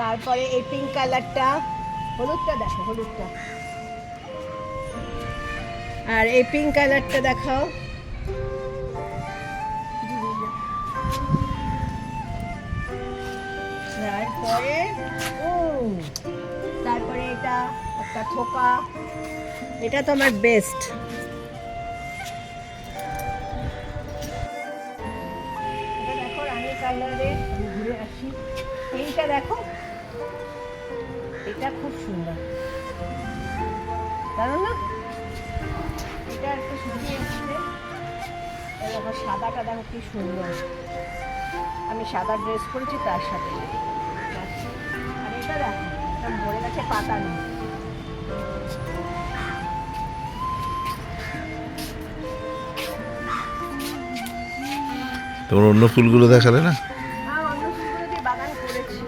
তারপরে এই পিঙ্ক কালারটা হলুদটা দেখো, হলুদটা। আর এই পিঙ্ক কালারটা দেখাও। তারপরে ও তারপরে এটা একটা থোকা। এটা তো আমার বেস্ট দেখো রানী কালারে ঘুরে আসি। এইটা দেখো। এটা খুব সুন্দর। জানো না? এটা একটু শুকিয়ে এসছে দেখো সাদাটা দেখো কি সুন্দর। আমি সাদা ড্রেস পরেছি তার সাথে আর এটা দেখো এটা ভরে গেছে পাতা নেই তোমার অন্য ফুলগুলো দেখালে না? হ্যাঁ অন্য ফুলগুলো দিয়ে বাগান করেছি।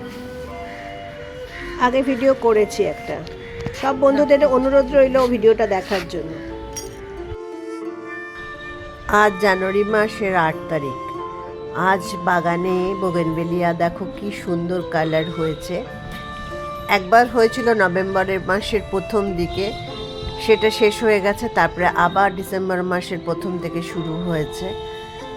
আগে ভিডিও করেছি একটা। সব বন্ধুদের অনুরোধ রইল ভিডিওটা দেখার জন্য। আজ জানুয়ারি মাসের আট তারিখ। আজ বাগানে বোগেনবেলিয়া দেখো কি সুন্দর কালার হয়েছে। একবার হয়েছিল নভেম্বরের মাসের প্রথম দিকে, সেটা শেষ হয়ে গেছে, তারপরে আবার ডিসেম্বর মাসের প্রথম থেকে শুরু হয়েছে।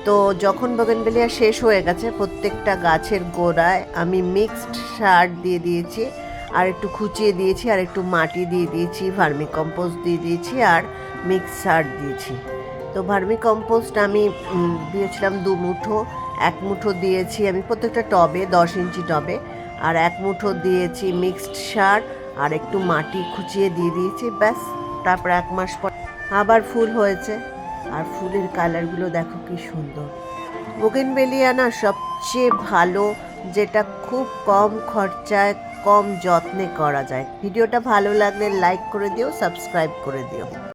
তো যখন বগেনবেলিয়া শেষ হয়ে গেছে, প্রত্যেকটা গাছের গোড়ায় আমি মিক্সড সার দিয়ে দিয়েছি। আর একটু খুচিয়ে দিয়েছি, আর একটু মাটি দিয়ে দিয়েছি, ভার্মি কম্পোস্ট দিয়ে দিয়েছি, আর মিক্স সার দিয়েছি। তো ভার্মি কম্পোস্ট আমি দিয়েছিলাম দু মুঠো, এক মুঠো দিয়েছি আমি প্রত্যেকটা টবে, দশ ইঞ্চি টবে, আর এক মুঠো দিয়েছি মিক্সড সার, আর একটু মাটি খুচিয়ে দিয়ে দিয়েছি, ব্যাস, তারপর এক মাস পর আবার ফুল হয়েছে। আর ফুলের কালারগুলো দেখো কি সুন্দর। বোগেনবেলিয়া না সবচেয়ে ভালো, যেটা খুব কম খরচায় কম যত্নে করা যায়। ভিডিওটা ভালো লাগলে লাইক করে দিও সাবস্ক্রাইব করে দিও।